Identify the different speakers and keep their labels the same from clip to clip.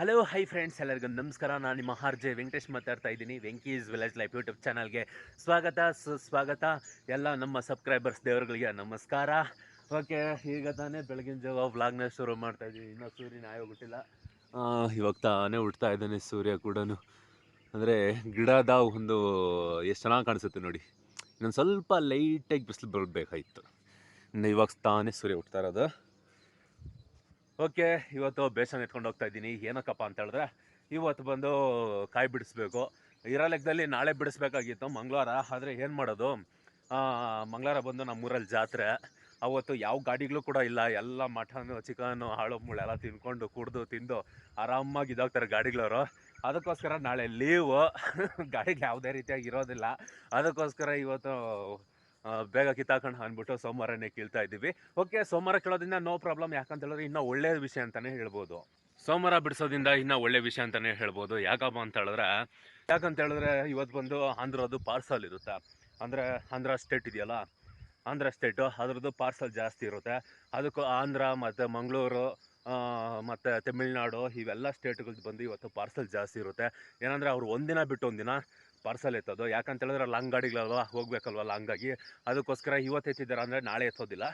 Speaker 1: Hello hi friends ಎಲ್ಲರಿಗೂ ನಮಸ್ಕಾರ. ನಾನು ನಿಮ್ಮ ಆರ್ ಜೆ ವೆಂಕಟೇಶ್ ಮಾತಾಡ್ತಾ ಇದ್ದೀನಿ ವೆಂಕೀಸ್ ವಿಲೇಜ್ ಲೈಫ್ ಯೂಟ್ಯೂಬ್ ಚಾನಲ್ಗೆ ಸ್ವಾಗತ, ಸುಸ್ವಾಗತ. ಎಲ್ಲ ನಮ್ಮ ಸಬ್ಸ್ಕ್ರೈಬರ್ಸ್ ದೇವರುಗಳಿಗೆ ನಮಸ್ಕಾರ. ಓಕೆ ಈಗ ತಾನೇ ಬೆಳಗಿನ ಜಾವ ವ್ಲಾಗ್ನ ಶುರು ಮಾಡ್ತಾ ಇದ್ದೀನಿ. ಇನ್ನೂ ಸೂರ್ಯನ ಆಯೋಗ್ಬಿಟ್ಟಿಲ್ಲ ಇವಾಗ ತಾನೇ ಹುಡ್ತಾ ಇದ್ದಾನೆ ಸೂರ್ಯ ಕೂಡ ಅಂದರೆ ಗಿಡದ ಒಂದು ಎಷ್ಟು ಚೆನ್ನಾಗಿ ಕಾಣಿಸುತ್ತೆ ನೋಡಿ. ಇನ್ನೊಂದು ಸ್ವಲ್ಪ ಲೈಟಾಗಿ ಬಿಸಿಲು ಬರಬೇಕಾಯಿತು. ಇನ್ನು ಇವಾಗ ತಾನೇ ಸೂರ್ಯ ಹುಡ್ತಾ ಇರೋದು. ಓಕೆ, ಇವತ್ತು ಬೇಸನ್ ಎತ್ಕೊಂಡು ಹೋಗ್ತಾ ಇದ್ದೀನಿ. ಏನಕ್ಕಪ್ಪ ಅಂತ ಹೇಳಿದ್ರೆ, ಇವತ್ತು ಬಂದು ಕಾಯಿ ಬಿಡಿಸ್ಬೇಕು. ಇರೋ ಲೆಕ್ಕದಲ್ಲಿ ನಾಳೆ ಬಿಡಿಸ್ಬೇಕಾಗಿತ್ತು ಮಂಗಳವಾರ, ಆದರೆ ಏನು ಮಾಡೋದು? ಮಂಗಳವಾರ ಬಂದು ನಮ್ಮೂರಲ್ಲಿ ಜಾತ್ರೆ. ಅವತ್ತು ಯಾವ ಗಾಡಿಗಳು ಕೂಡ ಇಲ್ಲ. ಎಲ್ಲ ಮಟನು, ಚಿಕನು, ಹಾಳು, ಮುಳ್ಳು ಎಲ್ಲ ತಿನ್ಕೊಂಡು ಕುಡ್ದು, ತಿಂದು ಆರಾಮಾಗಿ ಇದಾಗ್ತಾರೆ ಗಾಡಿಗಳವರು. ಅದಕ್ಕೋಸ್ಕರ ನಾಳೆ ಲೀವು ಗಾಡಿಗಳು ಯಾವುದೇ ರೀತಿಯಾಗಿ ಇರೋದಿಲ್ಲ. ಅದಕ್ಕೋಸ್ಕರ ಇವತ್ತು ಬೇಗ ಕಿತ್ತಾಕೊಂಡು ಅಂದ್ಬಿಟ್ಟು ಸೋಮವಾರನೇ ಕೀಳ್ತಾ ಇದ್ದೀವಿ. ಓಕೆ ಸೋಮವಾರ ಕೇಳೋದ್ರಿಂದ ನೋ ಪ್ರಾಬ್ಲಮ್ ಯಾಕಂತ ಹೇಳಿದ್ರೆ ಇನ್ನೂ ಒಳ್ಳೆಯ ವಿಷಯ ಅಂತಲೇ ಹೇಳ್ಬೋದು. ಸೋಮವಾರ ಬಿಡಿಸೋದ್ರಿಂದ ಇನ್ನೂ ಒಳ್ಳೆ ವಿಷಯ ಅಂತಲೇ ಹೇಳ್ಬೋದು. ಯಾಕಪ್ಪ ಅಂತ ಹೇಳಿದ್ರೆ ಯಾಕಂತ ಹೇಳಿದ್ರೆ ಇವತ್ತು ಬಂದು ಆಂಧ್ರದ್ದು ಪಾರ್ಸಲ್ ಇರುತ್ತೆ. ಅಂದರೆ ಆಂಧ್ರ ಸ್ಟೇಟ್ ಇದೆಯಲ್ಲ ಆಂಧ್ರ ಸ್ಟೇಟು ಅದರದ್ದು ಪಾರ್ಸಲ್ ಜಾಸ್ತಿ ಇರುತ್ತೆ. ಅದಕ್ಕೂ ಆಂಧ್ರ ಮತ್ತು ಮಂಗಳೂರು ಮತ್ತು ತಮಿಳ್ನಾಡು, ಇವೆಲ್ಲ ಸ್ಟೇಟ್ಗಳ್ದು ಬಂದು ಇವತ್ತು ಪಾರ್ಸಲ್ ಜಾಸ್ತಿ ಇರುತ್ತೆ. ಏನಂದರೆ ಅವ್ರು ಒಂದಿನ ಬಿಟ್ಟು ಒಂದಿನ ಪಾರ್ಸಲ್ ಎತ್ತೋದು. ಯಾಕಂತ ಹೇಳಿದ್ರೆ ಲಾಂಗ್ ಗಾಡಿಗಳಲ್ವ ಹೋಗ್ಬೇಕಲ್ವಲ್ಲ ಹಂಗಾಗಿ ಅದಕ್ಕೋಸ್ಕರ ಇವತ್ತು ಎತ್ತಿದ್ದಾರೆ ಅಂದರೆ ನಾಳೆ ಎತ್ತೋದಿಲ್ಲ.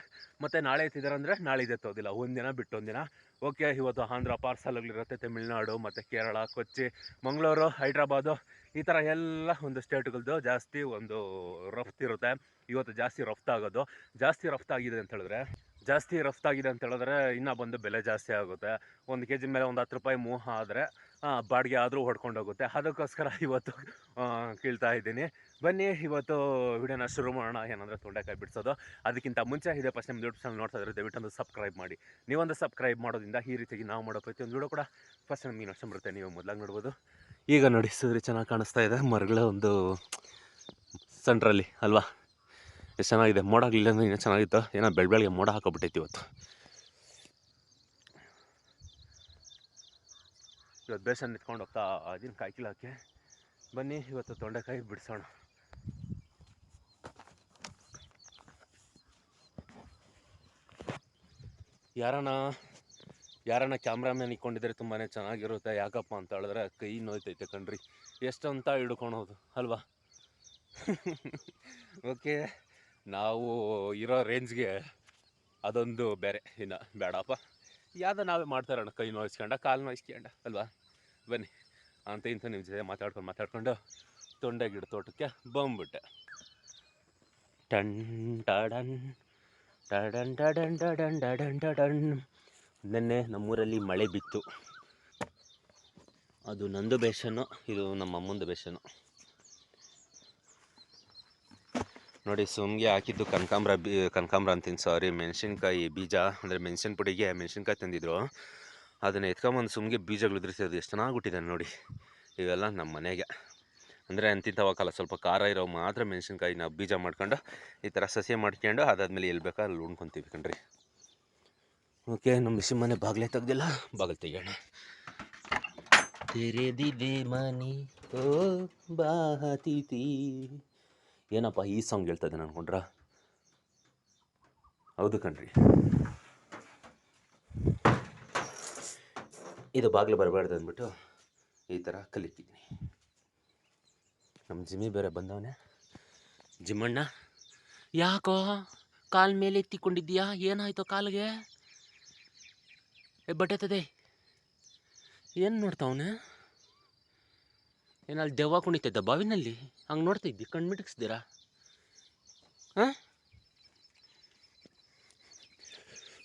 Speaker 1: ಮತ್ತು ನಾಳೆ ಎತ್ತಿದ್ದಾರೆ ಅಂದರೆ ನಾಳಿದ್ದು ಎತ್ತೋದಿಲ್ಲ. ಒಂದಿನ ಬಿಟ್ಟು ಒಂದಿನ. ಓಕೆ ಇವತ್ತು ಆಂಧ್ರ ಪಾರ್ಸಲ್ಗಳಿರುತ್ತೆ ತಮಿಳ್ನಾಡು ಮತ್ತು ಕೇರಳ, ಕೊಚ್ಚಿ, ಮಂಗಳೂರು, ಹೈದ್ರಾಬಾದು. ಈ ಥರ ಎಲ್ಲ ಒಂದು ಸ್ಟೇಟ್ಗಳದ್ದು ಜಾಸ್ತಿ ಒಂದು ರಫ್ತಿರುತ್ತೆ ಇವತ್ತು ಜಾಸ್ತಿ ರಫ್ತಾಗೋದು ಜಾಸ್ತಿ ರಫ್ತಾಗಿದೆ ಅಂತ ಹೇಳಿದ್ರೆ, ಜಾಸ್ತಿ ರಫ್ತಾಗಿದೆ ಅಂತ ಹೇಳಿದ್ರೆ ಇನ್ನೂ ಬಂದು ಬೆಲೆ ಜಾಸ್ತಿ ಆಗುತ್ತೆ. ಒಂದು ಕೆ ಜಿ ಮೇಲೆ ಒಂದು ಹತ್ತು ರೂಪಾಯಿ ಮೋಹ ಆದರೆ ಬಾಡಿಗೆ ಆದರೂ ಹೊಡ್ಕೊಂಡೋಗುತ್ತೆ ಅದಕ್ಕೋಸ್ಕರ ಇವತ್ತು ಕೇಳ್ತಾ ಇದ್ದೀನಿ. ಬನ್ನಿ, ಇವತ್ತು ವಿಡಿಯೋನ ಶುರು ಮಾಡೋಣ. ಏನಂದರೆ ತೊಂಡೆಕಾಯಿ ಬಿಡಿಸೋದು. ಅದಕ್ಕಿಂತ ಮುಂಚೆ ಇದೆ ಫಸ್ಟ್ ನಿಮ್ಮ ಯೂಟ್ಯೂಬ್ ಚಾನಲ್ ನೋಡ್ತಾ ದಯವಿಟ್ಟು ಒಂದು ಸಬ್ಸ್ಕ್ರೈಬ್ ಮಾಡಿ. ನೀವೊಂದು ಸಬ್ಸ್ಕ್ರೈಬ್ ಮಾಡೋದ್ರಿಂದ ಈ ರೀತಿಯಾಗಿ ನಾವು ಮಾಡೋ ಪ್ರತಿಯೊಂದು ವಿಡಿಯೋ ಕೂಡ ಫಸ್ಟ್ ನಮಗೆ ನಷ್ಟ ಬರುತ್ತೆ. ನೀವು ಮೊದಲಾಗಿ ನೋಡ್ಬೋದು. ಈಗ ನಡೆಸಿದ್ರೆ ಚೆನ್ನಾಗಿ ಕಾಣಿಸ್ತಾ ಇದೆ. ಮರಗಳ ಒಂದು ಸೆಂಟ್ರಲ್ಲಿ, ಅಲ್ವಾ? ಎಷ್ಟು ಚೆನ್ನಾಗಿದೆ. ಮೋಡ ಆಗಲಿಲ್ಲ ಅಂದ್ರೆ ಇನ್ನೂ ಚೆನ್ನಾಗಿತ್ತು. ಏನೋ ಬೆಳ್ಬೆಳ್ಗೆ ಮೋಡ ಹಾಕೋಬಿಟ್ಟೈತಿ ಇವತ್ತು. ಇವತ್ತು ಬೇಸನ್ ನಿಂತ್ಕೊಂಡು ಹೋಗ್ತಾ ಅದನ್ನು ಕಾಯಿ ಕೀಳೋಕ್ಕೆ ಬನ್ನಿ, ಇವತ್ತು ತೊಂಡೆಕಾಯಿ ಬಿಡಿಸೋಣ. ಯಾರನ ಯಾರನ್ನ ಕ್ಯಾಮ್ರಾಮ್ಯಾನ್ ಇಟ್ಕೊಂಡಿದ್ರೆ ತುಂಬಾ ಚೆನ್ನಾಗಿರುತ್ತೆ. ಯಾಕಪ್ಪ ಅಂತ ಹೇಳಿದ್ರೆ ಕೈ ನೋಯ್ತೈತೆ ಕಣ್ರಿ. ಎಷ್ಟಂತ ಹಿಡ್ಕೊಳೋದು, ಅಲ್ವಾ? ಓಕೆ, ನಾವು ಇರೋ ರೇಂಜ್ಗೆ ಅದೊಂದು ಬೇರೆ. ಇನ್ನು ಬೇಡಪ್ಪ. ಯಾವ್ದು ನಾವೇ ಮಾಡ್ತಾರಣ್ಣ ಕೈ ನೋಯಿಸ್ಕೊಂಡ, ಕಾಲು ನೋಯಿಸ್ಕೊಂಡ, ಅಲ್ವಾ? ಬನ್ನಿ, ಅಂತ ಇಂಥ ನಿಮ್ಮ ಜೊತೆ ಮಾತಾಡ್ಕೊಂಡು ಮಾತಾಡ್ಕೊಂಡು ತೊಂಡೆ ಗಿಡ ತೋಟಕ್ಕೆ ಬಂದ್ಬಿಟ್ಟೆ. ಟನ್, ಟಡನ್ ಟಡನ್ ಟಡನ್ ಟಡನ್ ಟಡನ್ ಟಡನ್. ನಿನ್ನೆ ನಮ್ಮೂರಲ್ಲಿ ಮಳೆ ಬಿತ್ತು. ಅದು ನಂದು ಬೇಷನು ಇದು ನಮ್ಮ ಅಮ್ಮಂದು ಬೇಷನ್ನು. ನೋಡಿ, ಸುಮ್ಗೆ ಹಾಕಿದ್ದು ಕನಕಾಂಬ್ರ ಬಿ, ಕನಕಾಂಬ್ರ ಅಂತೀನಿ ಸಾರಿ ಮೆಣಸಿನ್ಕಾಯಿ ಬೀಜ, ಅಂದರೆ ಮೆಣಸಿನ ಪುಡಿಗೆ ಮೆಣಸಿನ್ಕಾಯಿ ತಂದಿದ್ರು. ಅದನ್ನು ಎತ್ಕೊಂಬಂದು ಸುಮ್ಗೆ ಬೀಜಗಳು ಉದುರಿಸೋದು ಎಷ್ಟು ಚೆನ್ನಾಗಿ ನೋಡಿ. ಇವೆಲ್ಲ ನಮ್ಮ ಮನೆಗೆ. ಅಂದರೆ ಅಂತಿಂಥವಕ್ಕಲ್ಲ ಸ್ವಲ್ಪ ಖಾರ ಇರೋ ಮಾತ್ರ ಮೆಣಸಿನ್ಕಾಯಿನ ಬೀಜ ಮಾಡ್ಕೊಂಡು, ಈ ಥರ ಸಸಿ ಮಾಡ್ಕೊಂಡು, ಅದಾದಮೇಲೆ ಎಲ್ಲಿ ಬೇಕಾ ಅಲ್ಲಿ ಉಣ್ಕೊತೀವಿ ಕಣ್ರಿ. ಓಕೆ, ನಮ್ಮ ಬಿಸಿ ಮನೆ ಬಾಗಿಲೇ ತೆಗ್ದಿಲ್ಲ. ಬಾಗಿಲು ತೆಗಿಯೋಣ. ತೆರೆದಿದೆ ಮನೆ, ಓ ಬಾತೀತಿ ಏನಪ್ಪ ಈ ಸಾಂಗ್ ಹೇಳ್ತಾ ನಾನು ಅನ್ಕೊಂಡ್ರ ಹೌದು ಕಣ್ರಿ. ಇದು ಬಾಗಿಲು ಬರಬಾರ್ದು ಅಂದ್ಬಿಟ್ಟು ಈ ಥರ ಕಲಿತಿದ್ದೀನಿ. ನಮ್ಮ ಜಿಮ್ಮಿ ಬೇರೆ ಬಂದವನೆ. ಜಿಮ್ಮಣ್ಣ, ಯಾಕೋ ಕಾಲ್ ಮೇಲೆ ಎತ್ತಿಕೊಂಡಿದ್ದೀಯಾ? ಏನಾಯ್ತು ಕಾಲಿಗೆ? ಬಟ್ಟೆ ತದೆ ಏನು ನೋಡ್ತಾವನೆ ಏನಲ್ಲಿ ದೆವ್ವ ಕುಣಿತೈತೆ ಬಾವಿನಲ್ಲಿ? ಹಂಗೆ ನೋಡ್ತಾ ಇದ್ದಿ? ಕಣ್ಣು ಮಿಟಕ್ಸ್ದಿರಾ? ಹಾಂ?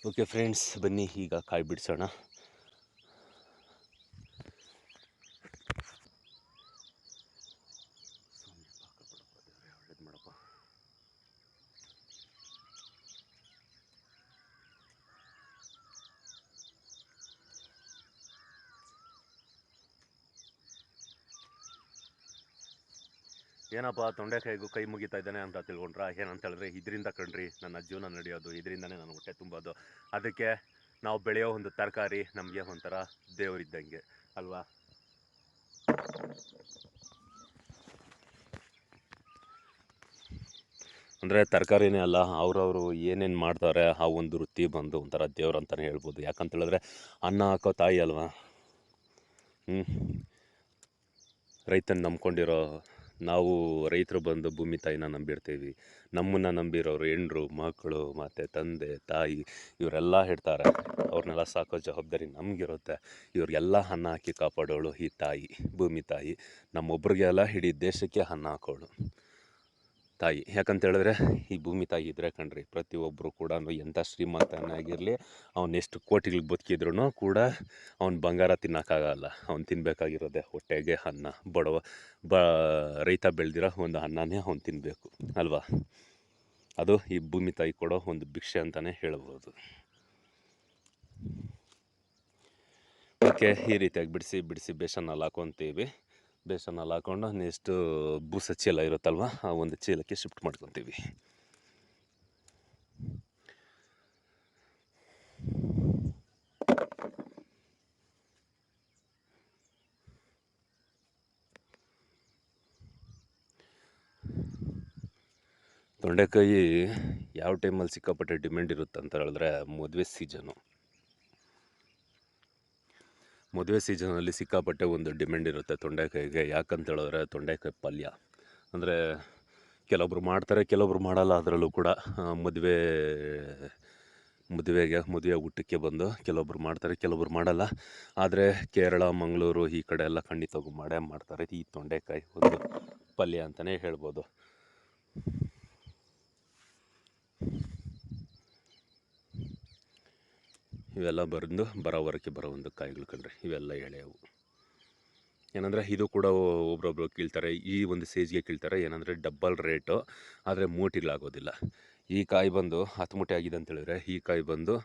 Speaker 1: ಓಕೆ ಫ್ರೆಂಡ್ಸ್ ಬನ್ನಿ, ಈಗ ಕಾಯಿ ಬಿಡಿಸೋಣ. ಏನಪ್ಪ ತೊಂಡೆಕಾಯಿಗೂ ಕೈ ಮುಗಿತಾ ಇದ್ದಾನೆ ಅಂತ ತಿಳ್ಕೊಂಡ್ರ? ಏನಂತ ಹೇಳಿದ್ರೆ, ಇದರಿಂದ ಕಣ್ರಿ, ನನ್ನ ಜೀವನ ನಡೆಯೋದು, ಇದರಿಂದನೇ ನಾನು ಹೊಟ್ಟೆ ತುಂಬೋದು. ಅದಕ್ಕೆ ನಾವು ಬೆಳೆಯೋ ಒಂದು ತರಕಾರಿ ನಮಗೆ ಒಂಥರ ದೇವರಿದ್ದಂಗೆ, ಅಲ್ವಾ? ಅಂದರೆ ತರಕಾರಿನೇ ಅಲ್ಲ, ಅವರವರು ಏನೇನು ಮಾಡ್ತಾರೆ, ಆ ಒಂದು ವೃತ್ತಿ ಬಂದು ಒಂಥರ ದೇವ್ರು ಅಂತಲೇ ಹೇಳ್ಬೋದು. ಯಾಕಂತ ಹೇಳಿದ್ರೆ, ಅನ್ನ ಹಾಕೋ ತಾಯಿ ಅಲ್ವಾ? ಹ್ಞೂ ರೈತನ ನಂಬ್ಕೊಂಡಿರೋ ನಾವು ರೈತರು ಬಂದು ಭೂಮಿ ತಾಯಿನ ನಂಬಿರ್ತೀವಿ. ನಮ್ಮನ್ನು ನಂಬಿರೋರು ಹೆಂಡ್ರು ಮಕ್ಕಳು ಮತ್ತು ತಂದೆ, ತಾಯಿ ಇವರೆಲ್ಲ ಇಡ್ತಾರೆ ಅವ್ರನ್ನೆಲ್ಲ ಸಾಕೋ ಜವಾಬ್ದಾರಿ ನಮಗಿರುತ್ತೆ. ಇವ್ರಿಗೆಲ್ಲ ಅನ್ನ ಹಾಕಿ ಕಾಪಾಡೋಳು ಈ ತಾಯಿ, ಭೂಮಿ ತಾಯಿ. ನಮ್ಮೊಬ್ರಿಗೆಲ್ಲ ಇಡೀ ದೇಶಕ್ಕೆ ಅನ್ನ ಹಾಕೋಳು. ತಾಯಿ. ಯಾಕಂತ ಹೇಳಿದ್ರೆ, ಈ ಭೂಮಿ ತಾಯಿ ಇದ್ರೆ ಕಣ್ರಿ ಪ್ರತಿಯೊಬ್ಬರು ಕೂಡ ಎಂಥ ಶ್ರೀಮಂತನಾಗಿರಲಿ, ಅವ್ನು ಎಷ್ಟು ಕೋಟಿಗಳಿಗೆ ಬದುಕಿದ್ರು ಕೂಡ ಅವ್ನು ಬಂಗಾರ ತಿನ್ನೋಕ್ಕಾಗಲ್ಲ. ಅವ್ನು ತಿನ್ನಬೇಕಾಗಿರೋದೆ ಹೊಟ್ಟೆಗೆ ಅನ್ನ, ಬಡವ, ಬ, ರೈತ ಬೆಳೆದಿರೋ ಒಂದು ಅನ್ನನೇ ಅವ್ನು ತಿನ್ನಬೇಕು ಅಲ್ವಾ? ಅದು ಈ ಭೂಮಿ ತಾಯಿ ಕೊಡೋ ಒಂದು ಭಿಕ್ಷೆ ಅಂತಲೇ ಹೇಳ್ಬೋದು. ಓಕೆ ಈ ರೀತಿಯಾಗಿ ಬಿಡಿಸಿ ಬಿಡಿಸಿ ಬೇಷನ್ನಲ್ಲಿ ಹಾಕೊತೀವಿ. ಬೇಸನ್ನಲ್ಲಿ ಹಾಕೊಂಡು ನೆಕ್ಸ್ಟು ಬೂಸ ಚೀಲ ಇರುತ್ತಲ್ವ, ಆ ಒಂದು ಚೀಲಕ್ಕೆ ಶಿಫ್ಟ್ ಮಾಡ್ಕೊತೀವಿ. ತೊಂಡೆಕಾಯಿ ಯಾವ ಟೈಮಲ್ಲಿ ಸಿಕ್ಕಾಪಟ್ಟೆ ಡಿಮ್ಯಾಂಡ್ ಇರುತ್ತೆ ಅಂತ ಹೇಳಿದ್ರೆ ಮದುವೆ ಸೀಸನು ಮದುವೆ ಸೀಸನಲ್ಲಿ ಸಿಕ್ಕಾಪಟ್ಟೆ ಒಂದು ಡಿಮ್ಯಾಂಡ್ ಇರುತ್ತೆ ತೊಂಡೆಕಾಯಿಗೆ. ಯಾಕಂತ ಹೇಳಿದ್ರೆ ತೊಂಡೆಕಾಯಿ ಪಲ್ಯ. ಅಂದರೆ ಕೆಲವೊಬ್ರು ಮಾಡ್ತಾರೆ, ಕೆಲವೊಬ್ರು ಮಾಡಲ್ಲ ಅದರಲ್ಲೂ ಕೂಡ. ಮದುವೆ, ಮದುವೆಗೆ, ಮದುವೆ ಊಟಕ್ಕೆ ಬಂದು ಕೆಲವೊಬ್ರು ಮಾಡ್ತಾರೆ, ಕೆಲವೊಬ್ರು ಮಾಡಲ್ಲ. ಆದರೆ ಕೇರಳ, ಮಂಗಳೂರು ಈ ಕಡೆ ಎಲ್ಲ ಖಂಡಿತವಾಗೂ ಮಾಡೇ ಮಾಡ್ತಾರೆ. ಈ ತೊಂಡೆಕಾಯಿ ಒಂದು ಪಲ್ಯ ಅಂತಲೇ ಹೇಳ್ಬೋದು. ಇವೆಲ್ಲ ಬಂದು ಬರೋವರಕ್ಕೆ ಬರೋ ಒಂದು ಕಾಯಿಗಳು ಕಣ್ರಿ ಇವೆಲ್ಲ ಎಳೆಯವು. ಏನಂದರೆ ಇದು ಕೂಡ ಒಬ್ಬೊಬ್ಬರು ಕೀಳ್ತಾರೆ, ಈ ಒಂದು ಸೇಜ್ಗೆ ಕೀಳ್ತಾರೆ, ಏನಂದರೆ ಡಬ್ಬಲ್ ರೇಟು, ಆದರೆ ಮೂಟೆಗಳಾಗೋದಿಲ್ಲ. ಈ ಕಾಯಿ ಬಂದು ಹತ್ತು ಮೂಟೆ ಆಗಿದೆ ಅಂತ ಹೇಳಿದ್ರೆ ಈ ಕಾಯಿ ಬಂದು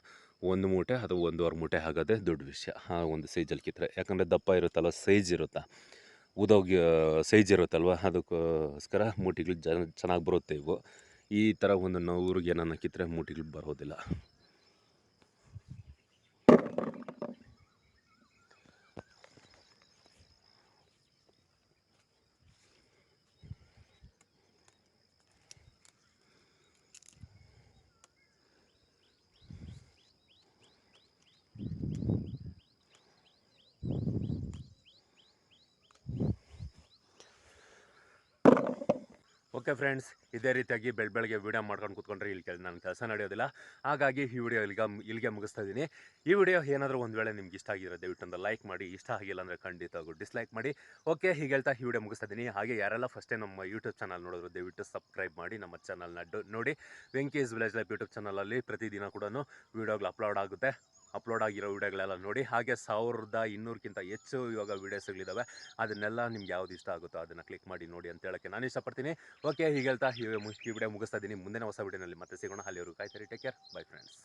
Speaker 1: ಒಂದು ಮೂಟೆ ಅಥವಾ ಒಂದೂವರೆ ಮೂಟೆ ಆಗೋದೆ ದೊಡ್ಡ ವಿಷಯ ಆ ಒಂದು ಸೈಜಲ್ಲಿ ಕಿತ್ತರೆ ಯಾಕಂದರೆ ದಪ್ಪ ಇರುತ್ತಲ್ವ, ಸೈಜ್ ಇರುತ್ತಾ? ಉದೋಗಿ ಸೈಜ್ ಇರುತ್ತಲ್ವ? ಅದಕ್ಕೋಸ್ಕರ ಮೂಟಿಗಳು ಜನ ಚೆನ್ನಾಗಿ ಬರುತ್ತೆ ಇವು. ಈ ಥರ ಒಂದು ನೂರಿಗೆ ಏನನ್ನ ಕಿತ್ತರೆ ಮೂಟಿಗಳು ಬರೋದಿಲ್ಲ. ಓಕೆ ಫ್ರೆಂಡ್ಸ್, ಇದೇ ರೀತಿಯಾಗಿ ಬೆಳ, ಬೆಳಗ್ಗೆ ವೀಡಿಯೋ ಮಾಡ್ಕೊಂಡು ಕೂತ್ಕೊಂಡ್ರೆ ಇಲ್ಲಿ ಕೆಲಸ ನಾನು ಕೆಲಸ ನಡೆಯೋದಿಲ್ಲ. ಹಾಗಾಗಿ ಈ ವಿಡಿಯೋ ಇಲ್ಲಿಗೆ ಇಲ್ಲಿಗೆ ಮುಗಿಸ್ತಾ ಇದ್ದೀನಿ. ಈ ವಿಡಿಯೋ ಏನಾದರೂ ಒಂದು ವೇಳೆ ನಿಮ್ಗೆ ಇಷ್ಟ ಆಗಿರೋ ದಯವಿಟ್ಟು ಲೈಕ್ ಮಾಡಿ, ಇಷ್ಟ ಆಗಿಲ್ಲ ಅಂದರೆ ಖಂಡಿತವಾಗೂ ಡಿಸ್ಲೈಕ್ ಮಾಡಿ. ಓಕೆ, ಹೀಗೆ ಹೇಳ್ತಾ ಈ ವಿಡಿಯೋ ಮುಗಿಸ್ತಾ ಇದ್ದೀನಿ. ಹಾಗೆ ಯಾರೆಲ್ಲ ಫಸ್ಟೇ ನಮ್ಮ ಯೂಟ್ಯೂಬ್ ಚಾನಲ್ ನೋಡಿದ್ರು, ದಯವಿಟ್ಟು ಸಬ್ಸ್ಕ್ರೈಬ್ ಮಾಡಿ ನಮ್ಮ ಚಾನಲ್ನ ನೋಡಿ. ವೆಂಕೀಸ್ ವಿಲೇಜ್ ಲೈಫ್ ಯೂಟ್ಯೂಬ್ ಚಾನಲಲ್ಲಿ ಪ್ರತಿದಿನ ಕೂಡ ವೀಡಿಯೋಗಳು ಅಪ್ಲೋಡ್ ಆಗುತ್ತೆ. ಅಪ್ಲೋಡ್ ಆಗಿರೋ ವೀಡಿಯೋಗಳೆಲ್ಲ ನೋಡಿ, ಹಾಗೆ ಸಾವಿರದ ಇನ್ನೂರಕ್ಕಿಂತ ಹೆಚ್ಚು ಇವಾಗ ವೀಡಿಯೋಸ್ಗಳಿದ್ದಾವೆ ಅದನ್ನೆಲ್ಲ ನಿಮ್ಗೆ ಯಾವ್ದು ಇಷ್ಟ ಆಗುತ್ತೋ ಅದನ್ನು ಕ್ಲಿಕ್ ಮಾಡಿ ನೋಡಿ ಅಂತ ಹೇಳಕ್ಕೆ ನಾನು ಇಷ್ಟಪಡ್ತೀನಿ. ಓಕೆ ಹೀಗೆ ಹೇಳ್ತಾ ಈ ವಿಡಿಯೋ ಮುಗಿಸ್ತಾ ಇದ್ದೀನಿ. ಮುಂದಿನ ಹೊಸ ವಿಡಿಯೋನಲ್ಲಿ ಮತ್ತೆ ಸಿಗೋಣ. ಅಲ್ಲಿವರೆಗೂ ಕಾಯ್ತಾರೆ ಟೇಕ್ ಕೇರ್ ಬೈ ಫ್ರೆಂಡ್ಸ್